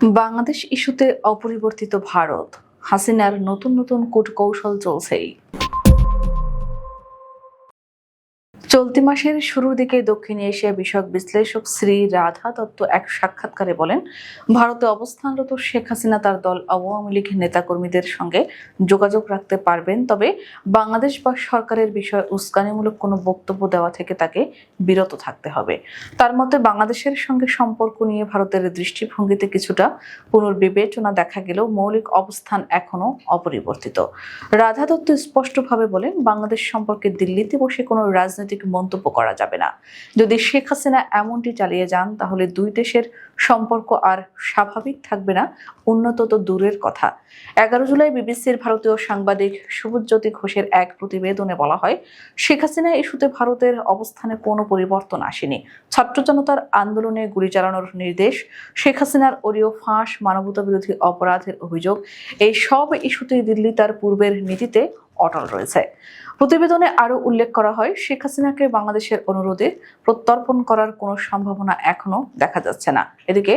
বাংলাদেশ ইস্যুতে অপরিবর্তিত ভারত। হাসিনার নতুন নতুন কূটকৌশল চলছেই। চলতি মাসের শুরুর দিকে দক্ষিণ এশিয়া বিষয়ক বিশ্লেষক শ্রী রাধা দত্ত এক সাক্ষাৎকারে বলেন, ভারতে অবস্থানরত শেখ হাসিনা তার দল আওয়ামী লীগ নেতাকর্মীদের সঙ্গে যোগাযোগ রাখতে পারবেন, তবে বাংলাদেশ বা সরকারের বিষয়ে উস্কানিমূলক কোনো বক্তব্য দেওয়া থেকে তাকে বিরত থাকতে হবে। তার মতে, বাংলাদেশের সঙ্গে সম্পর্ক নিয়ে ভারতের দৃষ্টিভঙ্গিতে কিছুটা পুনর্বিবেচনা দেখা গেলেও মৌলিক অবস্থান এখনও অপরিবর্তিত। রাধা দত্ত স্পষ্টভাবে বলেন, বাংলাদেশ সম্পর্কে দিল্লিতে বসে কোনো রাজনৈতিক মন্তব্য করা যাবে না। যদি শেখ হাসিনা এমনটি চালিয়ে যান, তাহলে দুই দেশের সম্পর্ক আর স্বাভাবিক থাকবে না। উন্নত তো দূরের কথা। এগারো জুলাই বিবিসির ভারতীয় সাংবাদিক সুবোধজ্যোতি ঘোষের এক প্রতিবেদনে বলা হয়, শেখ হাসিনা ইস্যুতে ভারতের অবস্থানে কোনো পরিবর্তন আসেনি। ছাত্র জনতার আন্দোলনে গুলি চালানোর নির্দেশ, শেখ হাসিনার অরিও ফাঁস মানবতা বিরোধী অপরাধের অভিযোগ, এই সব ইস্যুতেই দিল্লি তার পূর্বের নীতিতে অটল রয়েছে। প্রতিবেদনে আরও উল্লেখ করা হয়, শেখ হাসিনাকে বাংলাদেশের অনুরোধে প্রত্যর্পণ করার কোনো সম্ভাবনা এখনও দেখা যাচ্ছে না। এদিকে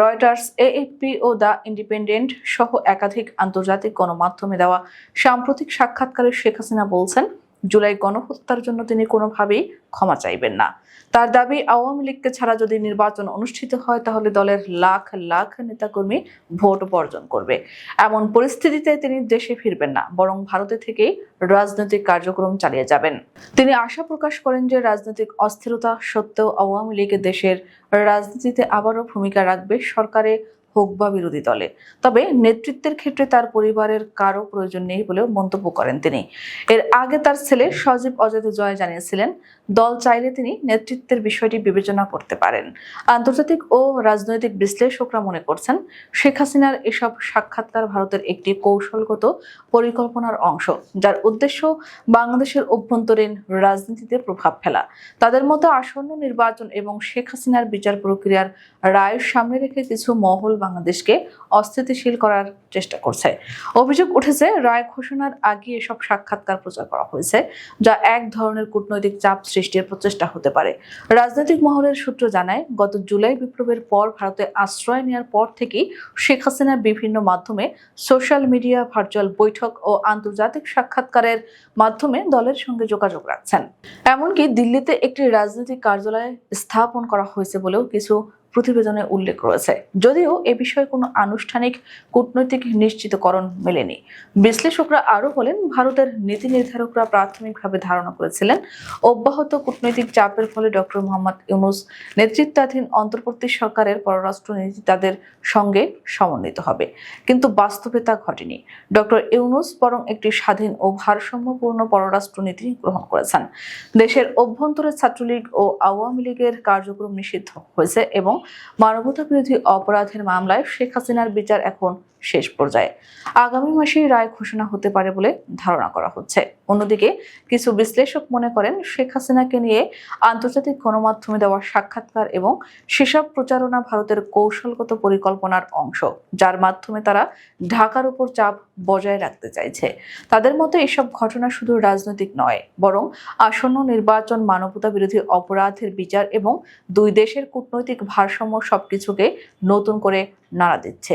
রয়টার্স, এএফপি ও দ্য ইন্ডিপেন্ডেন্ট সহ একাধিক আন্তর্জাতিক গণমাধ্যমে দেওয়া সাম্প্রতিক সাক্ষাৎকারে শেখ হাসিনা বলছেন জুলাই গণহত্যার জন্য তিনি কোনোভাবেই ক্ষমা চাইবেন না। তার দাবি, আওয়ামী লীগকে ছাড়া যদি নির্বাচন অনুষ্ঠিত হয়, তাহলে দলের লাখ লাখ নেতাকর্মী ভোট বর্জন করবে। এমন পরিস্থিতিতে তিনি দেশে ফিরবেন না, বরং ভারতে থেকেই রাজনৈতিক কার্যক্রম চালিয়ে যাবেন। তিনি আশা প্রকাশ করেন যে রাজনৈতিক অস্থিরতা সত্ত্বেও আওয়ামী লীগ দেশের রাজনীতিতে আবারও ভূমিকা রাখবে। সরকারে হোক বা বিরোধী দলে। তবে নেতৃত্বের ক্ষেত্রে তার পরিবারের কারও প্রয়োজন নেই বলেও মন্তব্য করেন তিনি। এর আগে তার ছেলে সজীব অজয় জয় জানিয়েছিলেন, দল চাইলে তিনি নেতৃত্বের বিষয়টি বিবেচনা করতে পারেন। আন্তর্জাতিক ও রাজনৈতিক বিশ্লেষকরা মনে করছেন, শেখ হাসিনার এসব সাক্ষাৎকার ভারতের একটি কৌশলগত পরিকল্পনার অংশ, যার উদ্দেশ্য বাংলাদেশের অভ্যন্তরীণ রাজনীতিতে প্রভাব ফেলা। তাদের মতো আসন্ন নির্বাচন এবং শেখ হাসিনার বিচার প্রক্রিয়ার রায়ের সামনে রেখে কিছু মহল বাংলাদেশকে অস্থিতিশীল করার চেষ্টা করছে। অভিযোগ উঠেছে, রায় ঘোষণার আগে এসব সাক্ষাৎকার প্রচার করা হয়েছে, যা এক ধরনের কূটনৈতিক চাপ সৃষ্টির প্রচেষ্টা হতে পারে। রাজনৈতিক মহলের সূত্র জানায়, গত জুলাই বিপ্লবের পর ভারতে আশ্রয় নেওয়ার পর থেকেই শেখ হাসিনা বিভিন্ন মাধ্যমে সোশ্যাল মিডিয়া, ভার্চুয়াল বৈঠক ও আন্তর্জাতিক সাক্ষাৎকারের মাধ্যমে দলের সঙ্গে যোগাযোগ রাখছেন। এমনকি দিল্লিতে একটি রাজনৈতিক কার্যালয় স্থাপন করা হয়েছে বলেও কিছু প্রতিবেদনে উল্লেখ রয়েছে। যদিও এ বিষয়ে কোনো আনুষ্ঠানিক কূটনৈতিক নিশ্চিতকরণ মেলেনি। বিশ্লেষকরা আরও বলেন, ভারতের নীতি নির্ধারকরা প্রাথমিকভাবে ধারণা করেছিলেন, অব্যাহত কূটনৈতিক চাপের ফলে ডক্টর মোহাম্মদ ইউনুস নেতৃত্বাধীন অন্তর্বর্তী সরকারের পররাষ্ট্র নীতি তাদের সঙ্গে সমন্বিত হবে। কিন্তু বাস্তবে তা ঘটেনি। ডক্টর ইউনুস বরং একটি স্বাধীন ও ভারসাম্যপূর্ণ পররাষ্ট্র নীতি গ্রহণ করেছেন। দেশের অভ্যন্তরে ছাত্রলীগ ও আওয়ামী লীগের কার্যক্রম নিষিদ্ধ হয়েছে এবং মানবতা বিরোধী অপরাধের মামলায় শেখ হাসিনার বিচার এখন শেষ পর্যায়ে। আগামী মাসেই রায় ঘোষণা হতে পারে বলে ধারণা করা হচ্ছে। অন্যদিকে, কিছু বিশ্লেষক মনে করেন শেখ হাসিনাকে নিয়ে আন্তর্জাতিক গণমাধ্যমে দেওয়া সাক্ষাৎকার এবং সেসব প্রচারণা ভারতের কৌশলগত পরিকল্পনার অংশ, যার মাধ্যমে তারা ঢাকার উপর চাপ বজায় রাখতে চাইছে। তাদের মতে, এসব ঘটনা শুধু রাজনৈতিক নয়, বরং আসন্ন নির্বাচন মানবতা বিরোধী অপরাধের বিচার এবং দুই দেশের কূটনৈতিক ভারসাম্য সবকিছুকে নতুন করে নাড়া দিচ্ছে।